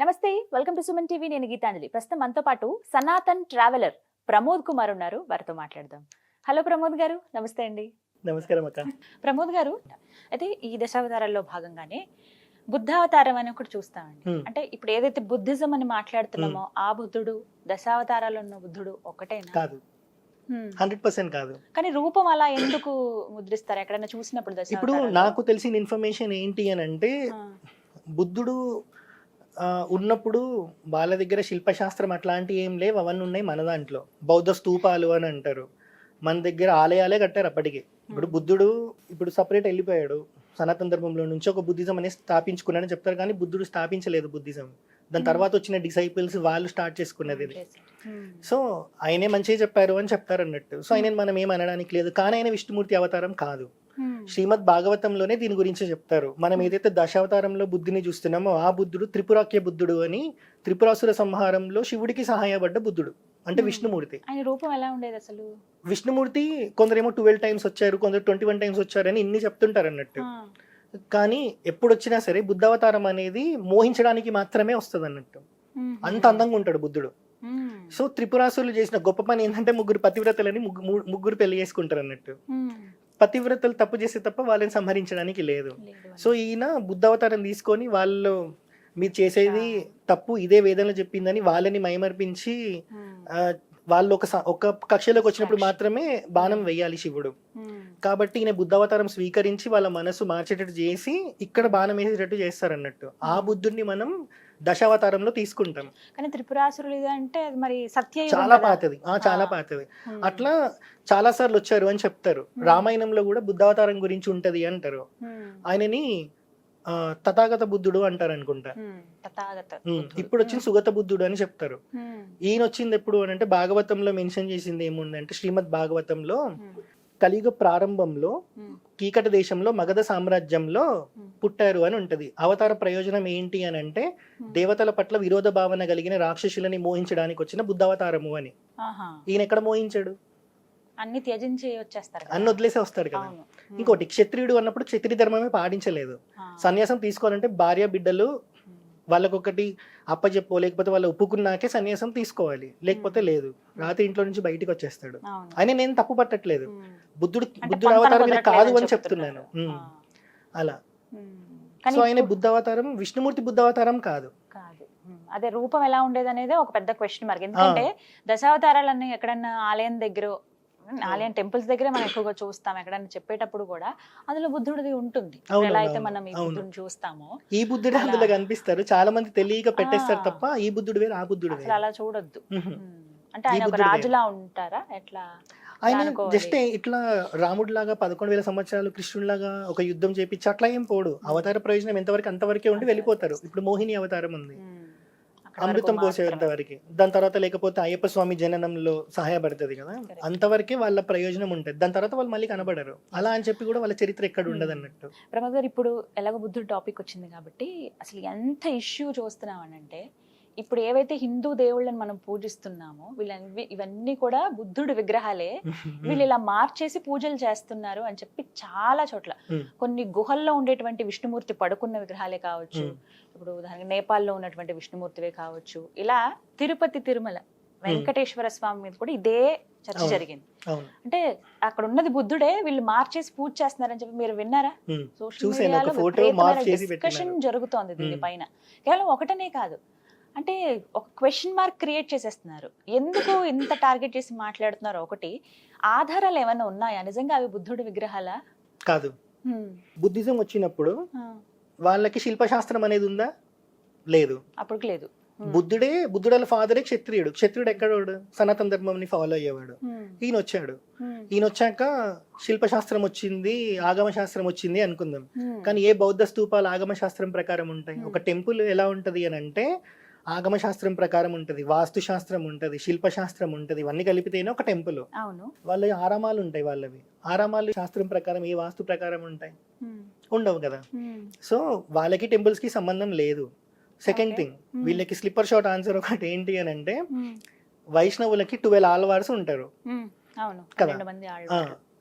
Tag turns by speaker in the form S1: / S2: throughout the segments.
S1: నమస్తే welcome to Suman TV. నేను గీతాంజలి. ప్రస్తుతం మనతో పాటు సనాతన్ ట్రావెలర్ ప్రమోద్ కుమార్ ఉన్నారు. వారితో మాట్లాడదాం. హలో ప్రమోద్ గారు నమస్తే అండి.
S2: నమస్కారం అక్క.
S1: ప్రమోద్ గారు అయితే ఈ దశావతారాల్లో భాగంగానే బుద్ధావతారం అని ఒకటి చూస్తామండి. అంటే ఇప్పుడు ఏదైతే బుద్ధిజం అని మాట్లాడుతున్నామో ఆ బుద్ధుడు దశావతారాలు ఉన్న బుద్ధుడు ఒకటేనా?
S2: కాదు. హండ్రెడ్ పర్సెంట్ కాదు.
S1: కానీ రూపం అలా ఎందుకు ముద్రిస్తారు? ఎక్కడైనా చూసినప్పుడు
S2: ఇప్పుడు నాకు తెలిసిన ఇన్ఫర్మేషన్ ఏంటి అని అంటే బుద్ధుడు ఆ, ఉన్నప్పుడు వాళ్ళ దగ్గర శిల్పశాస్త్రం అట్లాంటివి ఏం లేవు అవన్నీ ఉన్నాయి మన దాంట్లో. బౌద్ధ స్తూపాలు అని అంటారు. మన దగ్గర ఆలయాలే కట్టారు అప్పటికి. ఇప్పుడు బుద్ధుడు ఇప్పుడు సపరేట్ వెళ్ళిపోయాడు. సనాతన ధర్మంలో నుంచి ఒక బుద్ధిజం అనేది స్థాపించుకున్నాడని చెప్తారు కానీ బుద్ధుడు స్థాపించలేదు బుద్ధిజం. దాని తర్వాత వచ్చిన డిసైపుల్స్ వాళ్ళు స్టార్ట్ చేసుకున్నది ఇది. సో ఆయనే మంచిగా చెప్పారు అని చెప్తారు అన్నట్టు సో ఆయన మనం ఏం అనడానికి లేదు. కానీ ఆయన విష్ణుమూర్తి అవతారం కాదు. శ్రీమద్ భాగవతంలోనే దీని గురించి చెప్తారు. మనం ఏదైతే దశావతారంలో బుద్ధిని చూస్తున్నామో ఆ బుద్ధుడు త్రిపురాఖ్య బుద్ధుడు అని త్రిపురాసుర సంహారంలో శివుడికి సహాయపడ్డ బుద్ధుడు అంటే
S1: Hmm.
S2: విష్ణుమూర్తి.
S1: ఆయన రూపం ఎలా ఉండేది అసలు?
S2: విష్ణుమూర్తి కొందరేమో ట్వెల్వ్ టైమ్స్ వచ్చారు కొందరు ట్వంటీ వన్ టైమ్స్ వచ్చారని ఇన్ని చెప్తుంటారు అన్నట్టు. కానీ ఎప్పుడు వచ్చినా సరే బుద్ధావతారం అనేది మోహించడానికి మాత్రమే వస్తుంది అన్నట్టు
S1: hmm,
S2: అంత అందంగా ఉంటాడు బుద్ధుడు.
S1: Hmm,
S2: సో త్రిపురాసురులు చేసిన గొప్ప పని ఏంటంటే ముగ్గురు పతివ్రతలని ముగ్గురు పెళ్ళి చేసుకుంటారు అన్నట్టు
S1: hmm.
S2: పతివ్రతలు తప్పు చేస్తే తప్ప వాళ్ళని సంహరించడానికి లేదు. సో ఈయన బుద్ధావతారం తీసుకొని వాళ్ళు మీరు చేసేది తప్పు ఇదే వేదనలు చెప్పిందని వాళ్ళని మైమర్పించి వాళ్ళు ఒక ఒక కక్షలోకి వచ్చినప్పుడు. మాత్రమే బాణం వేయాలి శివుడు. కాబట్టి ఈయన బుద్ధావతారం స్వీకరించి వాళ్ళ మనసు మార్చేటట్టు చేసి ఇక్కడ బాణం వేసేటట్టు చేస్తారన్నట్టు ఆ బుద్ధుడిని మనం దశావతారంలో తీసుకుంటాం.
S1: కానీ త్రిపురాసురులు అంటే మరి సత్య
S2: చాలా పాతది. ఆ చాలా పాతది. అట్లా చాలా సార్లు వచ్చారు అని చెప్తారు. రామాయణంలో కూడా బుద్ధావతారం గురించి ఉంటది అంటారు. ఆయనని తథాగత బుద్ధుడు అంటారు అనుకుంటా. ఇప్పుడు వచ్చిన సుగత బుద్ధుడు అని చెప్తారు. ఈయన వచ్చింది ఎప్పుడు అని అంటే భాగవతంలో మెన్షన్ చేసింది ఏముందంటే శ్రీమద్ భాగవతంలో కలియుగ ప్రారంభంలో కీకట దేశంలో మగధ సామ్రాజ్యంలో. పుట్టారు అని ఉంటది అవతార ప్రయోజనం ఏంటి అని అంటే. దేవతల పట్ల విరోధ భావన కలిగిన రాక్షసులని మోహించడానికి వచ్చిన బుద్ధావతారము అని
S1: ఆహా.
S2: ఈయన ఎక్కడ మోహించాడు
S1: అన్ని త్యజించి వచ్చేస్తారు.
S2: అన్ని వదిలేసే వస్తాడు కదా. ఇంకోటి క్షత్రియుడు అన్నప్పుడు క్షత్రియ ధర్మమే పాటించలేదు. సన్యాసం తీసుకోవాలంటే భార్య బిడ్డలు. వాళ్ళకొకటి అప్పచెప్పో లేకపోతే వాళ్ళు ఒప్పుకున్నాకే సన్యాసం తీసుకోవాలి లేకపోతే లేదు రాత్రి ఇంట్లో నుంచి బయటికి వచ్చేస్తాడు. ఆయన నేను తప్పు పట్టట్లేదు. బుద్ధుడు బుద్ధుడు అవతారం కాదు అని. చెప్తున్నాను. అలా సో ఆయన బుద్ధ అవతారం విష్ణుమూర్తి బుద్ధ అవతారం కాదు
S1: కాదు. అదే రూపం ఎలా ఉండేది అనేది ఒక పెద్ద క్వశ్చన్ మార్క్ ఎందుకంటే దశావతారాలన్నీ ఎక్కడన్నా ఆలయం దగ్గర ఆలయం టెంపుల్స్ దగ్గరే మనం ఎక్కువగా చూస్తాం ఎక్కడన్నా చెప్పేటప్పుడు కూడా అందులో బుద్ధుడిది ఉంటుంది ఎలా అయితే మనం ఈ. బుద్ధుడిని చూస్తామో
S2: ఈ బుద్ధుడే. అందులో కనిపిస్తారు చాలా మంది తెలియక పెట్టేస్తారు. తప్ప ఈ బుద్ధుడు వేరు ఆ బుద్ధుడు
S1: అలా చూడొద్దు. అంటే ఆయన ఒక. రాజులా ఉంటారా ఎట్లా
S2: ఆయన. జస్ట్ ఇట్లా రాముడు లాగా పదకొండు వేల సంవత్సరాలు కృష్ణుడిలాగా ఒక యుద్ధం చేపించి అట్లా ఏం పోడు. అవతార ప్రయోజనం ఎంతవరకు అంతవరకే ఉండి వెళ్ళిపోతారు. ఇప్పుడు మోహిని అవతారం ఉంది. అమృతం పోసేంత. వరకు దాని తర్వాత లేకపోతే అయ్యప్ప స్వామి జననంలో సహాయపడుతుంది కదా. అంతవరకే వాళ్ళ ప్రయోజనం ఉంటుంది. దాని తర్వాత వాళ్ళు మళ్ళీ కనబడరు. అలా అని చెప్పి కూడా వాళ్ళ చరిత్ర ఎక్కడ. ఉండదు అన్నట్టు
S1: ప్రమోద్ గారు ఇప్పుడు ఎలాగో బుద్ధుడు టాపిక్ వచ్చింది కాబట్టి అసలు ఎంత ఇష్యూ చూస్తున్నాం అంటే ఇప్పుడు ఏవైతే హిందూ దేవుళ్ళని మనం పూజిస్తున్నామో వీళ్ళని ఇవన్నీ కూడా బుద్ధుడు విగ్రహాలే వీళ్ళు ఇలా మార్చేసి పూజలు చేస్తున్నారు అని చెప్పి చాలా చోట్ల. కొన్ని గుహల్లో ఉండేటువంటి విష్ణుమూర్తి పడుకున్న విగ్రహాలే కావచ్చు. ఇప్పుడు ఉదాహరణకి నేపాల్లో ఉన్నటువంటి విష్ణుమూర్తివే కావచ్చు ఇలా తిరుపతి తిరుమల వెంకటేశ్వర స్వామి మీద కూడా ఇదే చర్చ. జరిగింది అంటే అక్కడ ఉన్నది బుద్ధుడే వీళ్ళు మార్చేసి పూజ చేస్తున్నారని చెప్పి మీరు విన్నారా. సోషల్ మీడియాలో డిస్కషన్. జరుగుతోంది. దీనిపైన కేవలం ఒకటనే కాదు అంటే ఒక క్వశ్చన్ మార్క్ క్రియేట్ చేసేస్తున్నారు. ఎందుకు ఇంత టార్గెట్ చేసి మాట్లాడుతున్నారు ఒకటి? ఆధారాలు ఏమైనా ఉన్నాయా? నిజంగా అవి బుద్ధుడి విగ్రహాలా?
S2: కాదు. బుద్ధిజం వచ్చినప్పుడు వాళ్ళకి శిల్పశాస్త్రం అనేది ఉందా? లేదు.
S1: అప్పటికి లేదు.
S2: బుద్ధుడే బుద్ధుడల ఫాదరే క్షత్రియుడు. క్షత్రియుడు ఎక్కడోడు? సనాతన ధర్మంని ఫాలో అయ్యేవాడు. ఈయన వచ్చాడు. ఈయన వచ్చాక శిల్పశాస్త్రం వచ్చింది ఆగమ శాస్త్రం వచ్చింది అనుకుందాం. కానీ ఏ బౌద్ధ స్తూపాలు ఆగమ శాస్త్రం ప్రకారం ఉంటాయి. ఒక టెంపుల్ ఎలా ఉంటది అని అంటే ఆగమ శాస్త్రం ప్రకారం ఉంటది వాస్తు శాస్త్రం ఉంటది శిల్పశాస్త్రం ఉంటది ఇవన్నీ కలిపితేనే ఒక టెంపుల్
S1: అవును.
S2: వాళ్ళ ఆరామాలు ఉంటాయి వాళ్ళవి. ఆరామాలు శాస్త్రం ప్రకారం ఏ వాస్తు ప్రకారం ఉంటాయి. ఉండవు కదా. సో వాళ్ళకి టెంపుల్స్కి సంబంధం లేదు. సెకండ్. థింగ్. వీళ్ళకి స్లిప్పర్ షాట్ ఆన్సర్ ఒకటి ఏంటి అని అంటే. వైష్ణవులకి ట్వెల్వ్ ఆల్వార్స్ ఉంటారు. కదా.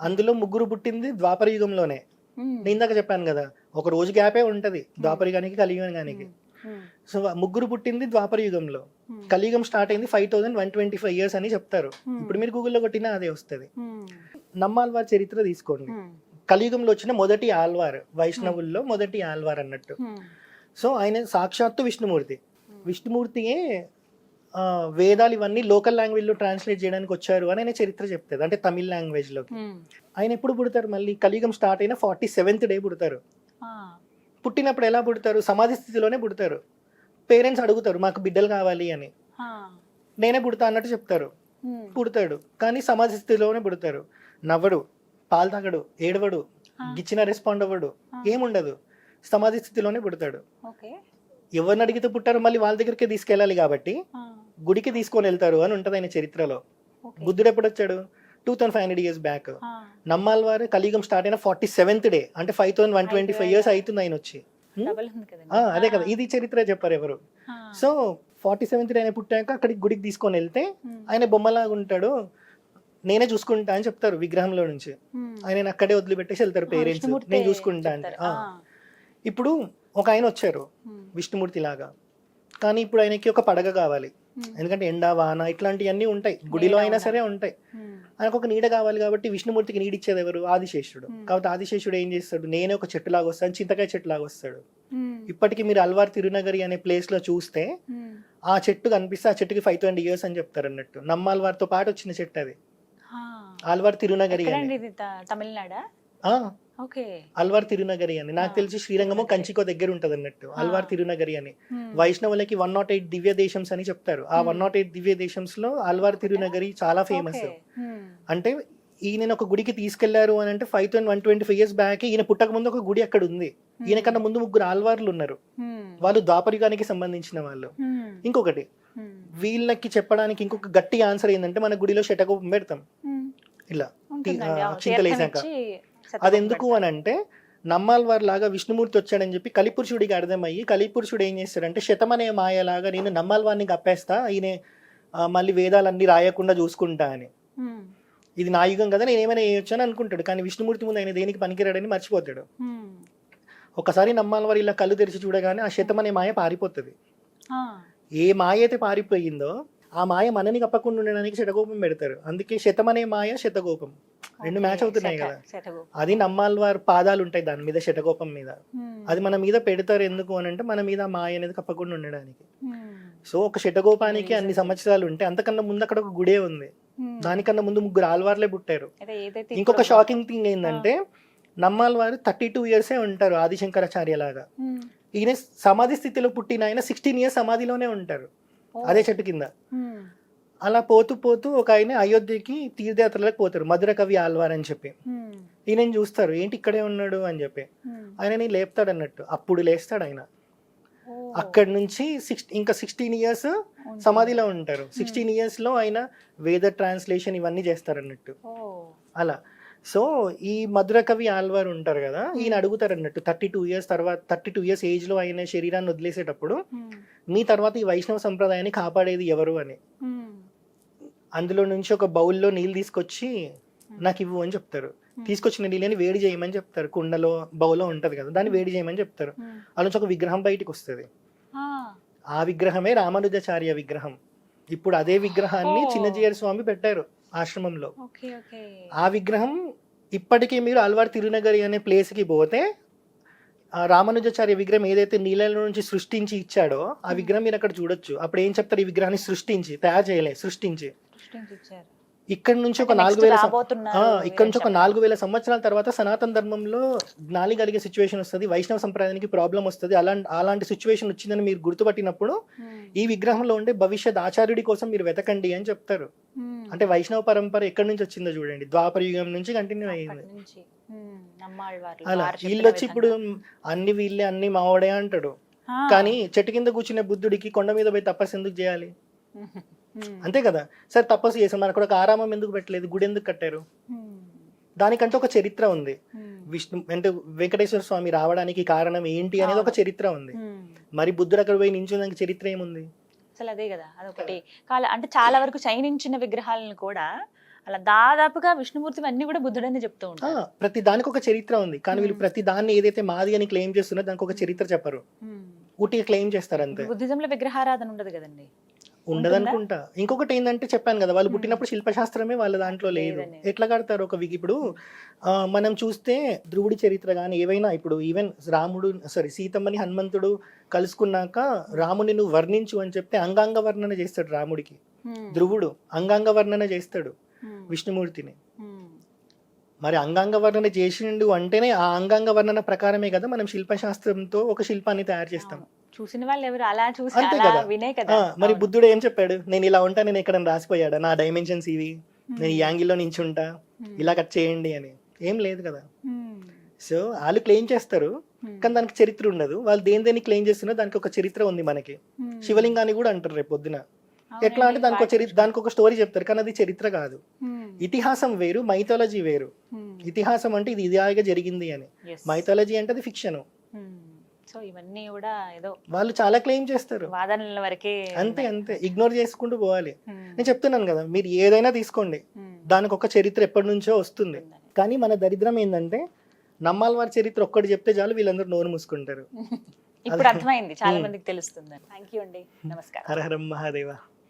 S2: అందులో ముగ్గురు పుట్టింది ద్వాపర యుగంలోనే. నేను ఇందాక చెప్పాను కదా ఒక రోజు గ్యాపే ఉంటది. ద్వాపర యుగానికి కలియుగానికి. సో ఆ ముగ్గురు పుట్టింది ద్వాపర యుగంలో.
S1: ఉమ్,
S2: కలియుగం స్టార్ట్ అయింది five thousand one twenty five years అని చెప్తారు.
S1: ఉమ్,
S2: ఇప్పుడు మీరు గూగుల్లో కొట్టినా అదే వస్తుంది. నమ్మాల్వార్ చరిత్ర తీసుకోండి. కలియుగంలో వచ్చిన మొదటి ఆల్వార్ వైష్ణవుల్లో మొదటి ఆల్వార్ అన్నట్టు. సో ఆయన సాక్షాత్తు విష్ణుమూర్తి. విష్ణుమూర్తియే వేదాలు ఇవన్నీ లోకల్ లాంగ్వేజ్లో ట్రాన్స్లేట్ చేయడానికి వచ్చారు అని ఆయన చరిత్ర చెప్తుంది అంటే తమిళ్ లాంగ్వేజ్లోకి ఆయన ఎప్పుడు పుడతారు మళ్ళీ? కలియుగం స్టార్ట్ అయిన ఫార్టీ సెవెంత్ డే పుడతారు పుట్టినప్పుడు ఎలా పుడతారు? సమాధి స్థితిలోనే పుడతారు. పేరెంట్స్ అడుగుతారు మాకు బిడ్డలు కావాలి అని. నేనే పుడతా అన్నట్టు చెప్తారు. పుడతాడు. కానీ సమాధి స్థితిలోనే పుడతారు. నవ్వడు పాలు తాగడు ఏడవడు. గిచ్చిన రెస్పాండ్ అవ్వడు. ఏముండదు. సమాధి స్థితిలోనే పుడతాడు. ఎవరిని అడిగితే పుట్టారు మళ్ళీ వాళ్ళ దగ్గరికి తీసుకెళ్ళాలి కాబట్టి గుడికి తీసుకొని వెళ్తారు అని ఉంటుంది ఆయన చరిత్రలో. బుద్ధుడు ఎప్పుడు వచ్చాడు two thousand five hundred years back నమ్మాల్ వారు కలియుగం స్టార్ట్ అయిన ఫార్టీ సెవెంత్ డే అంటే five thousand one twenty five years అవుతుంది ఆయన వచ్చి Hmm? అదే కదా. ఇది చరిత్ర చెప్పారు ఎవరు? సో ఫార్టీ సెవెంత్ డే ఆయన పుట్టాక అక్కడికి గుడికి తీసుకొని వెళ్తే
S1: ఉమ్,
S2: ఆయన బొమ్మలాగా ఉంటాడు. నేనే చూసుకుంటా అని చెప్తారు విగ్రహంలో నుంచి.
S1: ఉమ్,
S2: ఆయన అక్కడే వదిలిపెట్టేసి వెళ్తారు పేరెంట్స్ నేను చూసుకుంటా అంటే. ఇప్పుడు ఒక ఆయన వచ్చారు.
S1: ఉమ్,
S2: విష్ణుమూర్తి లాగా కానీ ఇప్పుడు ఆయనకి ఒక పడగ కావాలి. ఎందుకంటే ఎండ వాన ఇట్లాంటివన్నీ ఉంటాయి. గుడిలో అయినా. సరే ఉంటాయి. ఆయనకు ఒక నీడ కావాలి కాబట్టి విష్ణుమూర్తికి నీడ ఇచ్చేది ఎవరు? ఆదిశేషుడు. కాబట్టి ఆదిశేషుడు ఏం చేస్తాడు? నేనే ఒక చెట్టు లాగా వస్తాను చింతకాయ చెట్టు లాగా వస్తాడు ఇప్పటికి మీరు అల్వార్ తిరునగరి అనే ప్లేస్లో చూస్తే ఆ చెట్టు కనిపిస్తే ఆ చెట్టుకి ఫైవ్ ట్వంటీ ఇయర్స్ అని చెప్తారు అన్నట్టు. నమ్మాల్వార్తో పాటు వచ్చిన చెట్టు అది.
S1: ఆ.
S2: ఆల్వార్ తిరునగరి
S1: తమిళనాడా?
S2: అల్వార్ తిరునగరి అని. నాకు తెలిసి శ్రీరంగము. కంచికో దగ్గర ఉంటది అన్నట్టు. అల్వార్. తిరునగరి అని. వైష్ణవులకి one nought eight Divya Desams అని చెప్తారు. ఆ. వన్ నాట్ ఎయిట్ దివ్య దేశంస్లో అల్వార్ తిరునగరి చాలా ఫేమస్ అంటే ఈయన ఒక గుడికి తీసుకెళ్ళారు అని అంటే five thousand one twenty five years back ఈయన పుట్టక ముందు ఒక గుడి అక్కడ ఉంది. ఈయన కన్నా ముందు ముగ్గురు ఆల్వార్లు ఉన్నారు. వాళ్ళు ద్వాపరయుగానికి సంబంధించిన వాళ్ళు. ఇంకొకటి వీళ్ళకి చెప్పడానికి ఇంకొక గట్టి ఆన్సర్ ఏంటంటే మన గుడిలో శటకోపం పెడతాం. ఇలా.
S1: ఉంటుందండి,
S2: అది ఎందుకు. అని అంటే నమ్మాల్వార్ లాగా విష్ణుమూర్తి వచ్చాడని చెప్పి కలిపురుషుడికి అర్థమయ్యి కలిపురుషుడు ఏం చేస్తాడంటే శతమనే మాయలాగా నేను నమ్మాల్వార్ని కప్పేస్తా ఈయన మళ్ళీ వేదాలన్నీ రాయకుండా చూసుకుంటా అని. ఇది నా యుగం కదా నేను ఏమైనా చేయొచ్చు అని అనుకుంటాడు. కానీ విష్ణుమూర్తి ముందు ఆయన దేనికి పనికిరాడని మర్చిపోతాడు. ఒకసారి నమ్మాల్వారు ఇలా కళ్ళు తెరిచి చూడగానే ఆ శతమనే మాయ పారిపోతుంది. ఏ మాయ అయితే పారిపోయిందో ఆ మాయ మనని కప్పకుండా ఉండడానికి శతకోపం పెడతారు. అందుకే శతమనే మాయ శతకోపం. రెండు మ్యాచ్ అవుతున్నాయి
S1: శత-
S2: కదా. అది నమ్మాల్వారి పాదాలు ఉంటాయి దాని మీద శటకోపం మీద.
S1: ఉమ్,
S2: అది మన మీద పెడతారు ఎందుకు అని అంటే మన మీద మాయ అనేది కప్పకుండా ఉండడానికి.
S1: ఉమ్,
S2: సో ఒక శటకోపానికి
S1: Reason.
S2: అన్ని సంవత్సరాలు ఉంటాయి. అంతకన్నా ముందు అక్కడ ఒక గుడే ఉంది. దానికన్నా ముందు ముగ్గురు ఆల్వార్లే పుట్టారు. ఇంకొక షాకింగ్ థింగ్ ఏంటంటే నమ్మాల్వారు థర్టీ టూ ఇయర్సే ఉంటారు ఆదిశంకరాచార్య లాగా ఈయన సమాధి స్థితిలో పుట్టిన ఆయన సిక్స్టీన్ ఇయర్స్ సమాధిలోనే ఉంటారు. అదే చెట్టు కింద. అలా పోతూ పోతూ ఒక ఆయన అయోధ్యకి తీర్థయాత్రలకు పోతారు. మధుర కవి ఆల్వార్ అని చెప్పి.
S1: ఉమ్,
S2: ఈయనని చూస్తారు. ఏంటి ఇక్కడే ఉన్నాడు? అని చెప్పి. ఆయనని లేపుతాడు అన్నట్టు అప్పుడు లేస్తాడు ఆయన. అక్కడి నుంచి సిక్స్ ఇంకా సిక్స్టీన్ ఇయర్స్. సమాధిలో ఉంటారు. సిక్స్టీన్ ఇయర్స్లో ఆయన వేద ట్రాన్స్లేషన్ ఇవన్నీ చేస్తారు అన్నట్టు అలా. సో ఈ మధుర కవి ఆల్వార్ ఉంటారు కదా ఈయన అడుగుతారు అన్నట్టు థర్టీ టూ ఇయర్స్ తర్వాత థర్టీ టూ ఇయర్స్ ఏజ్లో ఆయన శరీరాన్ని వదిలేసేటప్పుడు మీ తర్వాత ఈ వైష్ణవ సంప్రదాయాన్ని కాపాడేది ఎవరు అని. అందులో నుంచి ఒక బౌల్లో నీళ్ళు తీసుకొచ్చి నాకు ఇవ్వు అని చెప్తారు. తీసుకొచ్చిన నీళ్ళని వేడి చేయమని చెప్తారు. కుండలో బౌల్లో ఉంటది కదా దాన్ని వేడి చేయమని చెప్తారు. నుంచి ఒక విగ్రహం బయటికి వస్తుంది.
S1: ఆ,
S2: విగ్రహమే రామానుజాచార్య విగ్రహం. ఇప్పుడు అదే విగ్రహాన్ని. చిన్నజీయర్ స్వామి పెట్టారు. ఆశ్రమంలో. ఆ విగ్రహం ఇప్పటికీ మీరు అల్వార్ తిరునగరి అనే place కి పోతే ఆ రామానుజాచార్య విగ్రహం ఏదైతే నీళ్ళలో నుంచి సృష్టించి ఇచ్చాడో ఆ విగ్రహం మీరు అక్కడ చూడొచ్చు. అప్పుడు ఏం చెప్తారు? ఈ విగ్రహాన్ని సృష్టించి తయారు చేయలే సృష్టించి. ఇక్కడ నుంచి ఒక నాలుగు వేల ఇక్కడ నుంచి ఒక నాలుగు వేల సంవత్సరాల తర్వాత సనాతన ధర్మంలో జ్ఞాని కలిగే సిచ్యువేషన్ వస్తుంది వైష్ణవ సంప్రదాయానికి ప్రాబ్లం వస్తుంది. అలాంటి అలాంటి సిచ్యువేషన్ వచ్చిందని మీరు గుర్తుపట్టినప్పుడు
S1: ఉమ్,
S2: ఈ విగ్రహంలో ఉండే భవిష్యత్ ఆచార్యుడి కోసం మీరు వెతకండి అని చెప్తారు.
S1: ఉమ్,
S2: అంటే వైష్ణవ పరంపర ఎక్కడి నుంచి వచ్చిందో చూడండి. ద్వాపర యుగం నుంచి కంటిన్యూ అయ్యింది
S1: నమ్మాళ్ళవార్లు,
S2: అలా వీళ్ళు వచ్చి ఇప్పుడు. అన్ని వీళ్ళే అన్ని మావడే అంటాడు. కానీ చెట్టు కింద కూర్చునే బుద్ధుడికి కొండ మీద పోయి తపస్సు ఎందుకు చేయాలి? అంతే కదా? సరే తపస్సు చేసాం మనకు ఒక ఆరామం ఎందుకు పెట్టలేదు? గుడి ఎందుకు కట్టారు?
S1: ఉమ్,
S2: దానికంటే ఒక చరిత్ర ఉంది.
S1: ఉమ్,
S2: విష్ణు అంటే వెంకటేశ్వర స్వామి రావడానికి కారణం ఏంటి అనేది ఒక. చరిత్ర ఉంది. మరి బుద్ధుడు అక్కడ పోయి నించున్నాక చరిత్ర ఏముంది?
S1: అసలు అదే కదా అదొకటి. కాల అంటే చాలా వరకు చైనించిన విగ్రహాలను కూడా అలా దాదాపుగా విష్ణుమూర్తి అన్ని కూడా బుద్ధుడని చెప్తూ ఉంటారు.
S2: ప్రతి దానికి ఒక చరిత్ర ఉంది. కానీ వీళ్ళు
S1: Hmm.
S2: ప్రతి దాన్ని ఏదైతే మాది అని క్లెయిమ్ చేస్తున్నారో దానికి ఒక చరిత్ర చెప్పరు. ఊటీ క్లెయిమ్ చేస్తారు అంతే.
S1: బుద్ధిజంలో విగ్రహారాధన ఉండదు కదండి?
S2: ఉండదనుకుంటా ఇంకొకటి ఏంటంటే చెప్పాను కదా వాళ్ళు పుట్టినప్పుడు శిల్పశాస్త్రమే వాళ్ళ దాంట్లో లేదు. ఎట్లా కడతారు ఒక విగ్ ఇప్పుడు మనం చూస్తే ధ్రువుడి చరిత్ర కానీ ఏవైనా ఇప్పుడు ఈవెన్ రాముడు సారీ సీతమ్మని హనుమంతుడు కలుసుకున్నాక రాముని నువ్వు వర్ణించు అని చెప్తే అంగాంగ వర్ణన చేస్తాడు రాముడికి. ధ్రువుడు అంగాంగ వర్ణన చేస్తాడు. విష్ణుమూర్తిని. మరి అంగాంగ వర్ణన చేసిండు అంటేనే ఆ అంగాంగ వర్ణన ప్రకారమే కదా మనం శిల్పశాస్త్రంతో ఒక శిల్పాన్ని తయారు చేస్తాం
S1: అవును. చూసిన వాళ్ళు ఎవరు అలా చూసి
S2: అంతే
S1: అలా
S2: కదా.
S1: వినే కదా
S2: మరి. బుద్ధుడు ఏం చెప్పాడు నేను ఇలా ఉంటా నేను ఇక్కడ రాసిపోయాడు నా డైమెన్షన్స్ ఇవి నేను ఈ. యాంగిల్లో నించుంటా. ఇలా కట్ చేయండి అని ఏం లేదు కదా. సో వాళ్ళు క్లెయిమ్ చేస్తారు. కానీ దానికి చరిత్ర ఉండదు వాళ్ళు దేని దేని క్లెయిమ్ చేస్తున్నా దానికి ఒక చరిత్ర ఉంది మనకి. శివలింగాన్ని కూడా అంటారు రేపు పొద్దున ఎట్లా అంటే దానికి ఒక చరిత్ర. దానికి ఒక స్టోరీ చెప్తారు కానీ అది చరిత్ర కాదు. ఇతిహాసం వేరు మైథాలజీ వేరు. ఇతిహాసం అంటే ఇది ఇదిగా జరిగింది అని. మైథాలజీ అంటే అది ఫిక్షన్.
S1: సో ఇవన్నీ కూడా ఏదో
S2: వాళ్ళు చాలా క్లెయిమ్ చేస్తారు.
S1: వాదనల వరకే
S2: అంతే. అంతే. ఇగ్నోర్ చేసుకుంటూ పోవాలి. నేను చెప్తున్నాను కదా మీరు ఏదైనా తీసుకోండి. దానికి ఒక చరిత్ర ఎప్పటి నుంచో వస్తుంది. కానీ మన దరిద్రం ఏంటంటే నమ్మాల వారి చరిత్ర ఒక్కటి చెప్తే చాలు వీళ్ళందరూ నోరు మూసుకుంటారు.
S1: ఇప్పుడు అర్థమైంది చాలా. మందికి తెలుస్తుంది థ్యాంక్ యూ అండి. నమస్కారం.
S2: హర హరం మహాదేవ.